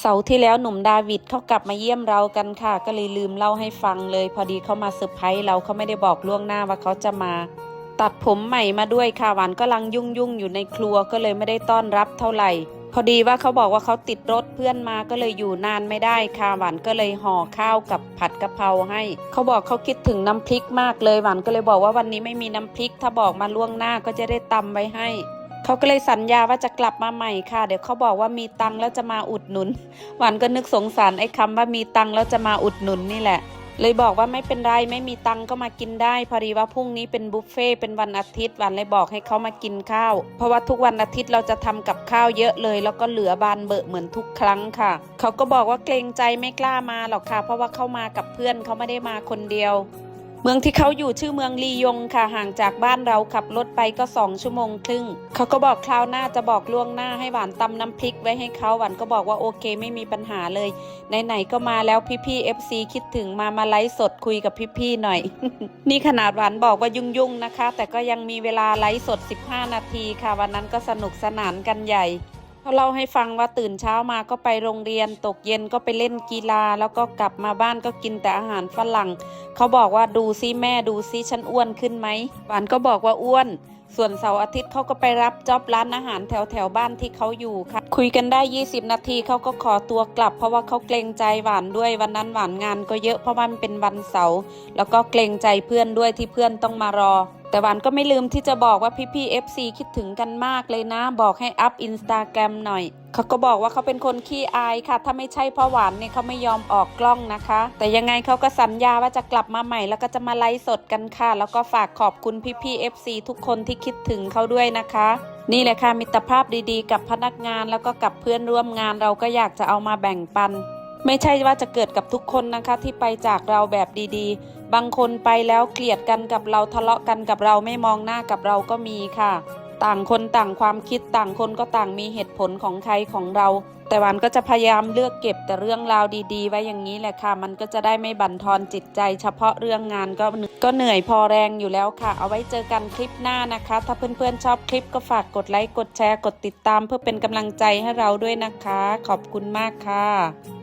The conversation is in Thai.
เสาร์ที่แล้วหนุ่มดาวิดเขากลับมาเยี่ยมเรากันค่ะ ก็เลยลืมเล่าให้ฟังเลย พอดีเขามาเซอร์ไพรส์เราเขาไม่ได้บอกล่วงหน้าว่าเขาจะมา ตัดผมใหม่มาด้วยค่ะหวานก็ลังยุ่งยุ่งอยู่ในครัวก็เลยไม่ได้ต้อนรับเท่าไหร่ พอดีว่าเขาบอกว่าเขาติดรถเพื่อนมาก็เลยอยู่นานไม่ได้ค่ะหวานก็เลยห่อข้าวกับผัดกะเพราให้ เขาบอกเขาคิดถึงน้ำพริกมากเลยหวานก็เลยบอกว่าวันนี้ไม่มีน้ำพริก ถ้าบอกมาล่วงหน้าก็จะได้ตำไว้ให้ เขาก็เลยสัญญาว่าจะกลับมาใหม่ค่ะ เดี๋ยวเขาบอกว่ามีตังค์แล้วจะมาอุดหนุน หวานก็นึกสงสารไอ้คำว่ามีตังค์แล้วจะมาอุดหนุนนี่แหละ เลยบอกว่าไม่เป็นไรไม่มีตังค์ก็มากินได้พอดีว่าพรุ่งนี้เป็นบุฟเฟ่เป็นวันอาทิตย์หวานเลยบอกให้เขามากินข้าว เพราะว่าทุกวันอาทิตย์เราจะทำกับข้าวเยอะเลย แล้วก็เหลือบานเบอะเหมือนทุกครั้งค่ะ เขาก็บอกว่าเกรงใจไม่กล้ามาหรอกค่ะ เพราะว่าเขามากับเพื่อนเขาไม่ได้มาคนเดียว เมืองที่เขาอยู่ชื่อเมืองลียงค่ะห่างจากบ้านเราขับรถไปก็สองชั่วโมงครึ่งเขาก็บอกคราวหน้าจะบอกล่วงหน้าให้หวานตำน้ำพริกไว้ให้เขาหวานก็บอกว่าโอเคไม่มีปัญหาเลยไหนๆก็มาแล้วพี่ๆ FC คิดถึงมามาไลฟ์สดคุยกับพี่ๆหน่อย นี่ขนาดหวานบอกว่ายุ่งๆนะคะ แต่ก็ยังมีเวลาไลฟ์สด 15 นาทีค่ะ วันนั้นก็สนุกสนานกันใหญ่ เขาเล่าให้ฟังว่าตื่นเช้ามาก็ไปโรงเรียน ตกเย็นก็ไปเล่นกีฬา แล้วก็กลับมาบ้านก็กินแต่อาหารฝรั่ง เขาบอกว่าดูซิแม่ดูซิฉันอ้วนขึ้นไหมหวานก็บอกว่าอ้วน ส่วนเสาร์อาทิตย์เขาก็ไปรับจ็อบร้านอาหารแถวแถวบ้านที่เขาอยู่ค่ะ คุยกันได้ 20 นาทีเขาก็ขอตัวกลับ เพราะว่าเขาเกรงใจหวานด้วยวันนั้นหวานงานก็เยอะเพราะว่ามันเป็นวันเสาร์แล้วก็เกรงใจเพื่อนด้วยที่เพื่อนต้องมารอ แต่หวานก็ไม่ลืมที่จะบอกว่าพี่ๆ FC คิดถึงกันมากเลยนะ บอกให้อัพอินสตาแกรมหน่อย เขาก็บอกว่าเขาเป็นคนขี้อายค่ะ ถ้าไม่ใช่พ่อหวานเนี่ยเขาไม่ยอมออกกล้องนะคะ แต่ยังไงเขาก็สัญญาว่าจะกลับมาใหม่ แล้วก็จะมาไลฟ์สดกันค่ะ แล้วก็ฝากขอบคุณพี่ๆ FC ทุกคนที่คิดถึงเขาด้วยนะคะ นี่แหละค่ะมิตรภาพดีๆ กับพนักงานแล้วก็กับเพื่อนร่วมงานเราก็อยากจะเอามาแบ่งปัน ไม่ใช่ว่าจะเกิดกับทุกคนนะคะ ที่ไปจากเราแบบดีๆ บางคนไปแล้วเกลียดกันกับเราทะเลาะกันกับเราไม่มองหน้ากับเราก็มีค่ะ ต่างคนต่างความคิดต่างคนก็ต่างมีเหตุผลของใครของเรา แต่วันก็จะพยายามเลือกเก็บแต่เรื่องราวดีๆ ไว้อย่างนี้แหละค่ะ มันก็จะได้ไม่บั่นทอนจิตใจ เฉพาะเรื่องงานก็ก็เหนื่อยพอแรงอยู่แล้วค่ะ เอาไว้เจอกันคลิปหน้านะคะ ถ้าเพื่อนๆชอบคลิปก็ฝากกดไลค์กดแชร์กดติดตาม เพื่อเป็นกำลังใจให้เราด้วยนะคะ ขอบคุณมากค่ะ